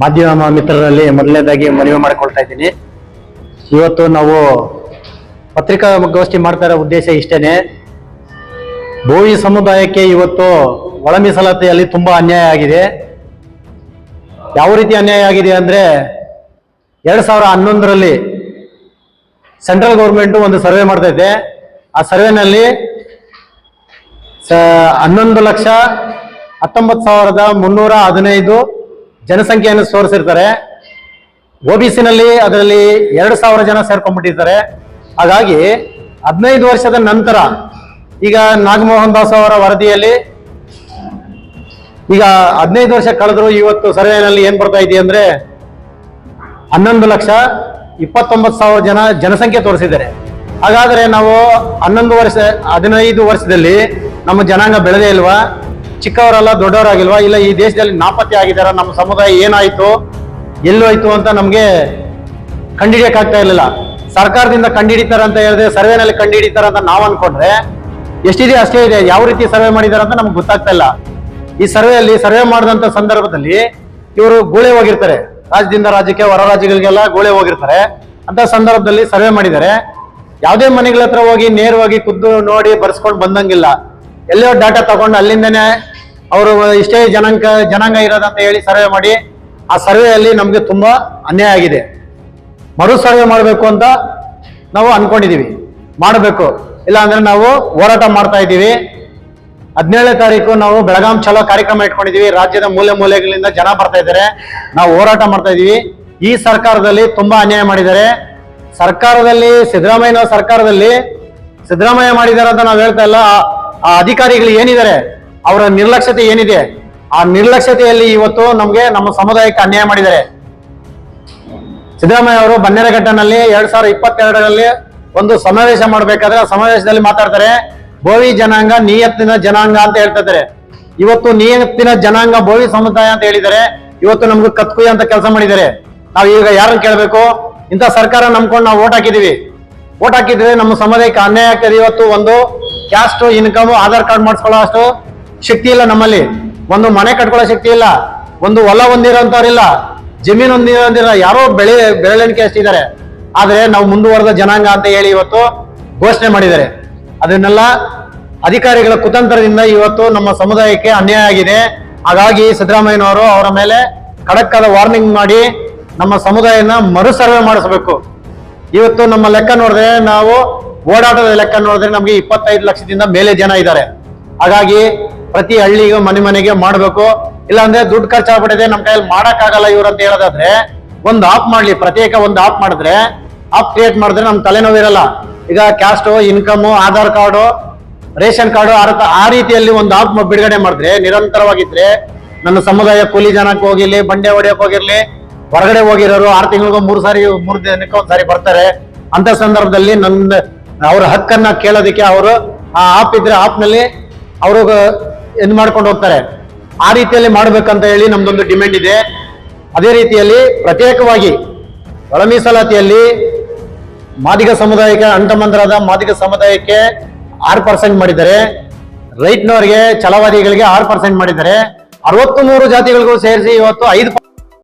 ಮಾಧ್ಯಮ ಮಿತ್ರರಲ್ಲಿ ಮೊದಲನೇದಾಗಿ ಮನವಿ ಮಾಡಿಕೊಳ್ತಾ ಇದ್ದೀನಿ. ಇವತ್ತು ನಾವು ಪತ್ರಿಕಾಗೋಷ್ಠಿ ಮಾಡ್ತಾ ಇರೋ ಉದ್ದೇಶ ಇಷ್ಟೇನೆ. ಭೂಮಿ ಸಮುದಾಯಕ್ಕೆ ಇವತ್ತು ಒಳ ಮೀಸಲಾತಿಯಲ್ಲಿ ತುಂಬಾ ಅನ್ಯಾಯ ಆಗಿದೆ. ಯಾವ ರೀತಿ ಅನ್ಯಾಯ ಆಗಿದೆ ಅಂದ್ರೆ ಎರಡು ಸಾವಿರ ಹನ್ನೊಂದರಲ್ಲಿ ಸೆಂಟ್ರಲ್ ಗೌರ್ಮೆಂಟು ಒಂದು ಸರ್ವೆ ಮಾಡ್ತೈತೆ ಆ ಸರ್ವೆನಲ್ಲಿ ಹನ್ನೊಂದು ಲಕ್ಷ ಹತ್ತೊಂಬತ್ತು ಸಾವಿರದ ಮುನ್ನೂರ ಹದಿನೈದು ಜನಸಂಖ್ಯೆಯನ್ನು ಸೋರಿಸಿರ್ತಾರೆ. ಸಿನಲ್ಲಿ ಅದರಲ್ಲಿ ಎರಡು ಸಾವಿರ ಜನ ಸೇರ್ಕೊಂಡ್ಬಿಟ್ಟಿರ್ತಾರೆ. ಹಾಗಾಗಿ ಹದಿನೈದು ವರ್ಷದ ನಂತರ ಈಗ ನಾಗಮೋಹನ್ ದಾಸ್ ಅವರ ವರದಿಯಲ್ಲಿ ಈಗ ಹದಿನೈದು ವರ್ಷ ಕಳೆದ್ರು ಇವತ್ತು ಸರ್ವೆನಲ್ಲಿ ಏನ್ ಬರ್ತಾ ಇದೆಯಾ ಅಂದ್ರೆ ಹನ್ನೊಂದು ಲಕ್ಷ ಇಪ್ಪತ್ತೊಂಬತ್ತು ಸಾವಿರ ಜನ ಜನಸಂಖ್ಯೆ ತೋರಿಸಿದ್ದಾರೆ. ಹಾಗಾದ್ರೆ ನಾವು ಹನ್ನೊಂದು ವರ್ಷ, ಹದಿನೈದು ವರ್ಷದಲ್ಲಿ ನಮ್ಮ ಜನಾಂಗ ಬೆಳೆದೇ ಇಲ್ವಾ? ಚಿಕ್ಕವರಲ್ಲ ದೊಡ್ಡವರಾಗಿಲ್ವಾ? ಇಲ್ಲ, ಈ ದೇಶದಲ್ಲಿ ನಾಪತ್ತೆ ಆಗಿದಾರ ನಮ್ಮ ಸಮುದಾಯ ಏನಾಯಿತು? ಎಲ್ಲೋಯ್ತು ಅಂತ ನಮಗೆ ಕಂಡಿಡಿಯಕ್ಕಾಗ್ತಾ ಇರಲಿಲ್ಲ. ಸರ್ಕಾರದಿಂದ ಕಂಡಿಡಿತಾರೆ ಅಂತ ಹೇಳಿದ್ರೆ, ಸರ್ವೆನಲ್ಲಿ ಕಂಡಿಡಿತಾರೆ ಅಂತ ನಾವು ಅನ್ಕೊಂಡ್ರೆ ಎಷ್ಟಿದೆ ಅಷ್ಟೇ ಇದೆ. ಯಾವ ರೀತಿ ಸರ್ವೆ ಮಾಡಿದ್ದಾರೆ ಅಂತ ನಮ್ಗೆ ಗೊತ್ತಾಗ್ತಾ ಇಲ್ಲ. ಈ ಸರ್ವೆಯಲ್ಲಿ ಸರ್ವೆ ಮಾಡಿದಂತ ಸಂದರ್ಭದಲ್ಲಿ ಇವರು ಗೋಳೆ ಹೋಗಿರ್ತಾರೆ. ರಾಜ್ಯದಿಂದ ರಾಜ್ಯಕ್ಕೆ, ಹೊರ ರಾಜ್ಯಗಳಿಗೆಲ್ಲ ಗೋಳೆ ಹೋಗಿರ್ತಾರೆ. ಅಂತ ಸಂದರ್ಭದಲ್ಲಿ ಸರ್ವೆ ಮಾಡಿದ್ದಾರೆ. ಯಾವುದೇ ಮನೆಗಳ ಹತ್ರ ಹೋಗಿ ನೇರವಾಗಿ ಖುದ್ದು ನೋಡಿ ಬರ್ಸ್ಕೊಂಡು ಬಂದಂಗಿಲ್ಲ. ಎಲ್ಲೋ ಡಾಟಾ ತಗೊಂಡು ಅಲ್ಲಿಂದನೇ ಅವರು ಇಷ್ಟೇ ಜನಾಂಗ ಜನಾಂಗ ಇರೋದಂತ ಹೇಳಿ ಸರ್ವೆ ಮಾಡಿ, ಆ ಸರ್ವೆಯಲ್ಲಿ ನಮಗೆ ತುಂಬಾ ಅನ್ಯಾಯ ಆಗಿದೆ. ಮರು ಸರ್ವೆ ಮಾಡಬೇಕು ಅಂತ ನಾವು ಅನ್ಕೊಂಡಿದೀವಿ. ಮಾಡಬೇಕು. ಇಲ್ಲ ಅಂದ್ರೆ ನಾವು ಹೋರಾಟ ಮಾಡ್ತಾ ಇದ್ದೀವಿ. ಹದಿನೇಳನೇ ತಾರೀಕು ನಾವು ಬೆಳಗಾಂ ಚಲೋ ಕಾರ್ಯಕ್ರಮ ಇಟ್ಕೊಂಡಿದ್ದೀವಿ ರಾಜ್ಯದ ಮೂಲೆ ಮೂಲೆಗಳಿಂದ ಜನ ಬರ್ತಾ ಇದ್ದಾರೆ. ನಾವು ಹೋರಾಟ ಮಾಡ್ತಾ ಇದೀವಿ ಈ ಸರ್ಕಾರದಲ್ಲಿ ತುಂಬಾ ಅನ್ಯಾಯ ಮಾಡಿದ್ದಾರೆ. ಸರ್ಕಾರದಲ್ಲಿ ಸಿದ್ದರಾಮಯ್ಯ ಸರ್ಕಾರದಲ್ಲಿ, ಸಿದ್ದರಾಮಯ್ಯ ಮಾಡಿದ್ದಾರೆ ಅಂತ ನಾವು ಹೇಳ್ತಾ ಇಲ್ಲ. ಆ ಅಧಿಕಾರಿಗಳು ಏನಿದ್ದಾರೆ? ಅವರ ನಿರ್ಲಕ್ಷ್ಯತೆ ಏನಿದೆ? ಆ ನಿರ್ಲಕ್ಷ್ಯತೆಯಲ್ಲಿ ಇವತ್ತು ನಮಗೆ ನಮ್ಮ ಸಮುದಾಯಕ್ಕೆ ಅನ್ಯಾಯ ಮಾಡಿದ್ದಾರೆ. ಸಿದ್ದರಾಮಯ್ಯ ಅವರು ಬನ್ನೇರಘಟ್ಟನಲ್ಲಿ ಎರಡ್ ಸಾವಿರದ ಇಪ್ಪತ್ತೆರಡರಲ್ಲಿ ಒಂದು ಸಮಾವೇಶ ಮಾಡಬೇಕಾದ್ರೆ ಆ ಸಮಾವೇಶದಲ್ಲಿ ಮಾತಾಡ್ತಾರೆ ಬೋವಿ ಜನಾಂಗ ನಿಯತ್ತಿನ ಜನಾಂಗ ಅಂತ ಹೇಳ್ತಾ ಇದ್ದಾರೆ ಇವತ್ತು ನಿಯತ್ತಿನ ಜನಾಂಗ ಬೋವಿ ಸಮುದಾಯ ಅಂತ ಹೇಳಿದ್ದಾರೆ. ಇವತ್ತು ನಮ್ಗೆ ಕತ್ಕುಯ ಅಂತ ಕೆಲಸ ಮಾಡಿದ್ದಾರೆ. ನಾವು ಈಗ ಯಾರನ್ನ ಕೇಳಬೇಕು? ಇಂಥ ಸರ್ಕಾರ ನಂಬ್ಕೊಂಡು ನಾವು ಓಟ್ ಹಾಕಿದೀವಿ ಓಟ್ ಹಾಕಿದ್ರೆ ನಮ್ಮ ಸಮುದಾಯಕ್ಕೆ ಅನ್ಯಾಯ ಆಗ್ತದೆ. ಇವತ್ತು ಒಂದು ಕ್ಯಾಸ್ಟ್ ಇನ್ಕಮ್ ಆಧಾರ್ ಕಾರ್ಡ್ ಮಾಡಿಸ್ಕೊಳ್ಳೋ ಅಷ್ಟು ಶಕ್ತಿ ಇಲ್ಲ ನಮ್ಮಲ್ಲಿ. ಒಂದು ಮನೆ ಕಟ್ಕೊಳ್ಳೋ ಶಕ್ತಿ ಇಲ್ಲ. ಒಂದು ಹೊಲ ಹೊಂದಿರೋಂಥವ್ರಿಲ್ಲ. ಜಮೀನು ಹೊಂದಿರೋದಿಲ್ಲ ಯಾರೋ ಬೆಳೆ, ಬೆರಳೆಣಿಕೆ ಅಷ್ಟಿದ್ದಾರೆ ಆದರೆ ನಾವು ಮುಂದುವರೆದ ಜನಾಂಗ ಅಂತ ಹೇಳಿ ಇವತ್ತು ಘೋಷಣೆ ಮಾಡಿದ್ದಾರೆ. ಅದನ್ನೆಲ್ಲ ಅಧಿಕಾರಿಗಳ ಕುತಂತ್ರದಿಂದ ಇವತ್ತು ನಮ್ಮ ಸಮುದಾಯಕ್ಕೆ ಅನ್ಯಾಯ ಆಗಿದೆ. ಹಾಗಾಗಿ ಸಿದ್ದರಾಮಯ್ಯನವರು ಅವರ ಮೇಲೆ ಖಡಕ್ಕಾದ ವಾರ್ನಿಂಗ್ ಮಾಡಿ ನಮ್ಮ ಸಮುದಾಯನ ಮರು ಸರ್ವೆ ಮಾಡಿಸಬೇಕು. ಇವತ್ತು ನಮ್ಮ ಲೆಕ್ಕ ನೋಡಿದ್ರೆ ನಾವು ಓಡಾಟದ ಲೆಕ್ಕ ನೋಡಿದ್ರೆ ನಮಗೆ ಇಪ್ಪತ್ತೈದು ಲಕ್ಷದಿಂದ ಮೇಲೆ ಜನ ಇದ್ದಾರೆ. ಹಾಗಾಗಿ ಪ್ರತಿ ಹಳ್ಳಿಗೂ ಮನೆ ಮನೆಗೆ ಮಾಡಬೇಕು. ಇಲ್ಲಾಂದ್ರೆ ದುಡ್ಡು ಖರ್ಚಾಗ್ಬಿಟ್ಟಿದೆ ನಮ್ಮ ಕೈಯಲ್ಲಿ ಮಾಡಕ್ಕಾಗಲ್ಲ ಇವ್ರು ಅಂತ ಹೇಳೋದಾದ್ರೆ, ಒಂದು ಆಪ್ ಮಾಡ್ಲಿ, ಪ್ರತ್ಯೇಕ ಒಂದು ಆಪ್ ಮಾಡಿದ್ರೆ, ಆಪ್ ಕ್ರಿಯೇಟ್ ಮಾಡಿದ್ರೆ ನಮ್ ತಲೆನೋವು ಇರಲ್ಲ ಈಗ caste income Aadhaar card, ration card ಆ ರೀತಿಯಲ್ಲಿ ಒಂದು ಆಪ್ ಬಿಡುಗಡೆ ಮಾಡಿದ್ರೆ, ನಿರಂತರವಾಗಿದ್ರೆ ನನ್ನ ಸಮುದಾಯ ಕೂಲಿ ಜನಕ್ಕೆ ಹೋಗಿರ್ಲಿ, ಬಂಡೆ ಹೊಡೆಯಕ್ ಹೋಗಿರ್ಲಿ, ಹೊರಗಡೆ ಹೋಗಿರೋರು ಆರು ತಿಂಗಳಿಗೂ ಮೂರು ಸಾರಿ, ಮೂರು ದಿನಕ್ಕೆ ಒಂದ್ ಸಾರಿ ಬರ್ತಾರೆ. ಅಂತ ಸಂದರ್ಭದಲ್ಲಿ ನನ್ನ, ಅವ್ರ ಹಕ್ಕನ್ನ ಕೇಳೋದಕ್ಕೆ ಅವರು ಆ ಆಪ್ ಇದ್ರೆ ಆಪ್ನಲ್ಲಿ ಅವರು ಇದು ಮಾಡ್ಕೊಂಡು ಹೋಗ್ತಾರೆ. ಆ ರೀತಿಯಲ್ಲಿ ಮಾಡ್ಬೇಕಂತ ಹೇಳಿ ನಮ್ದೊಂದು ಡಿಮ್ಯಾಂಡ್ ಇದೆ. ಅದೇ ರೀತಿಯಲ್ಲಿ ಪ್ರತ್ಯೇಕವಾಗಿ ಒಳ ಮೀಸಲಾತಿಯಲ್ಲಿ ಮಾದಿಗ ಸಮುದಾಯಕ್ಕೆ ಅಂಟಮಂತ್ರದ ಮಾದಿಗ ಸಮುದಾಯಕ್ಕೆ ಆರು ಪರ್ಸೆಂಟ್ ಮಾಡಿದ್ದಾರೆ. ರೈಟ್ನವರಿಗೆ ಛಲವಾದಿಗಳಿಗೆ ಆರು ಪರ್ಸೆಂಟ್ ಮಾಡಿದ್ದಾರೆ. ಅರವತ್ತು ಮೂರು ಜಾತಿಗಳಿಗೂ ಸೇರಿಸಿ ಇವತ್ತು ಐದು